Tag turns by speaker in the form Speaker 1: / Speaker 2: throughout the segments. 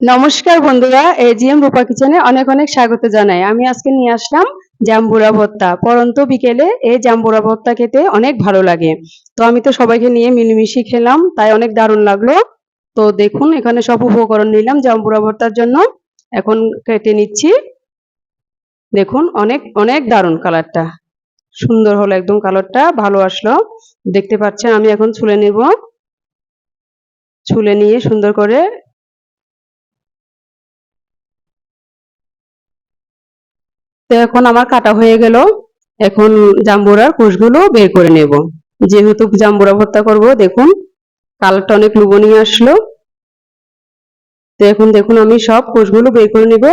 Speaker 1: নমস্কার বন্ধুরা এজিএম রূপা কিচেনে অনেক অনেক স্বাগত জানাই। আমি আজকে নিয়ে আসলাম জাম্বুরা ভর্তা। পরন্ত বিকেলে এই জাম্বুরা ভর্তা খেতে অনেক ভালো লাগে। তো আমি তো সবাইকে নিয়ে মিলেমিশে খেলাম, তাই অনেক দারুণ লাগল। তো দেখুন, এখানে সব উপকরণ নিলাম জাম্বুরা ভর্তার জন্য। এখন কেটে নিচ্ছি। দেখুন, অনেক অনেক দারুণ কালারটা। সুন্দর হলো একদম কালারটা, ভালো আসলো। দেখতে পাচ্ছেন, আমি এখন ছুলে নেব। ছুলে নিয়ে সুন্দর করে তো এখন আমার কাটা হয়ে গেল। এখন জাম্বুরার কোষগুলো বের করে নেব। যেহেতু জাম্বুরা ভর্তা করব, দেখুন, কালারটা অনেক লুবনীয় আসলো। তো এখন দেখুন, আমি সব কোষগুলো বের করে নেব।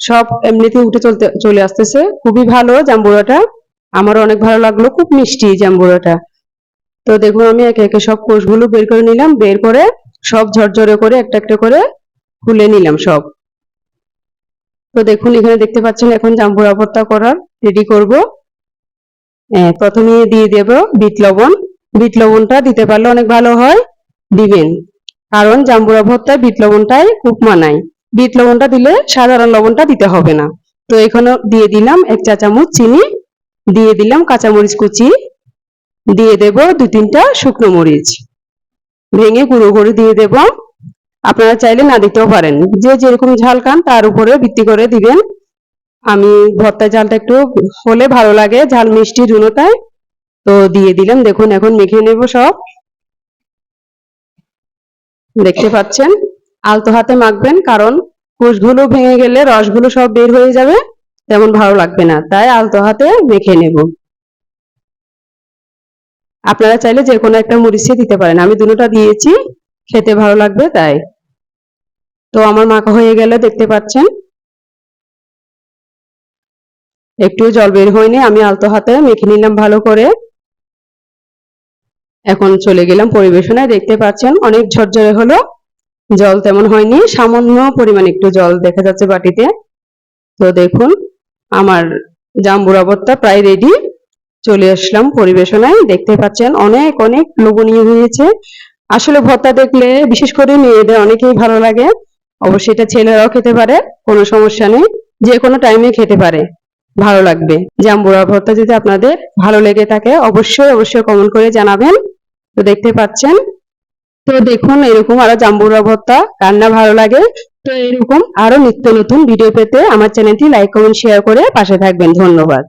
Speaker 1: সব এমনিতে উঠে চলতে, চলে আসতেছে। খুবই ভালো জাম্বুরাটা। আমার অনেক ভালো লাগল, খুব মিষ্টি জাম্বুরাটা। তো দেখুন, আমি একে একে সব কোষগুলো বের করে নিলাম। বের করে সব ঝরঝরে করে একটা একটা করে খুলে নিলাম সব। তো দেখুন, এখানে দেখতে পাচ্ছেন এখন জাম্বুরা ভর্তা করার রেডি করব। প্রথমে দিয়ে দেব বিট লবণ। বিট লবণটা দিতে পারলে অনেক ভালো হয়, দিবেন। কারণ জাম্বুরা ভর্তায় বিট লবণটাই খুব মানায়। বিট লবণটা দিলে সাধারণ লবণটা দিতে হবে না। তো এখানে দিয়ে দিলাম এক চা চামচ চিনি, দিয়ে দিলাম কাঁচামরিচ কুচি, দিয়ে দেব দু তিনটা শুকনো মরিচ। ভেঙে গুঁড়ো করে দিয়ে দেব। আপনারা চাইলে না দিতেও পারেন। যে যেরকম ঝাল খান, তার উপরে ভিত্তি করে দিবেন। আমি ভর্তা ঝালটা একটু হলে ভালো লাগে, ঝাল মিষ্টি দুটোটাই তো দিয়ে দিলাম। দেখুন, এখন মেখে নেব সব। দেখতে পাচ্ছেন? আলতো হাতে মাখবেন, কারণ কোষগুলো ভেঙে গেলে রসগুলো সব বের হয়ে যাবে। তেমন ভালো লাগবে না। তাই আলতো হাতে মেখে নেব। আপনারা চাইলে যে কোনো একটা মরিচে দিতে পারেন। আমি দুটোটা দিয়েছি। খেতে ভালো লাগবে, তাই। তো আমার মাখা হয়ে গেলে দেখতে পাচ্ছেন। একটু জল বের হয়নি, আমি আলতো হাতে মেখে নিলাম ভালো করে। এখন চলে গেলাম পরিবেশনায়, দেখতে পাচ্ছেন অনেক ঝরঝরে হলো। জল তেমন হয়নি, সামান্য পরিমাণ একটু জল দেখা যাচ্ছে বাটিতে। তো দেখুন, আমার জাম্বুর ভর্তা প্রায় রেডি চলে আসলাম পরিবেশনায়, দেখতে পাচ্ছেন অনেক অনেক লোভনীয় হয়েছে। আসলে ভর্তা দেখলে, বিশেষ করে মেয়েদের অনেকেই ভালো লাগে। অবশ্যই এটা ছেলেরাও খেতে পারে, কোনো সমস্যা নেই। যে কোনো টাইমে খেতে পারে, ভালো লাগবে। জাম্বুরা ভর্তা যদি আপনাদের ভালো লেগে থাকে, অবশ্যই অবশ্যই কমেন্ট করে জানাবেন। তো দেখতে পাচ্ছেন। তো দেখুন, এরকম আরও জাম্বুরা ভর্তা রান্না ভালো লাগে। তো এরকম আরও নিত্য নতুন ভিডিও পেতে আমার চ্যানেলটি লাইক কমেন্ট শেয়ার করে পাশে থাকবেন। ধন্যবাদ।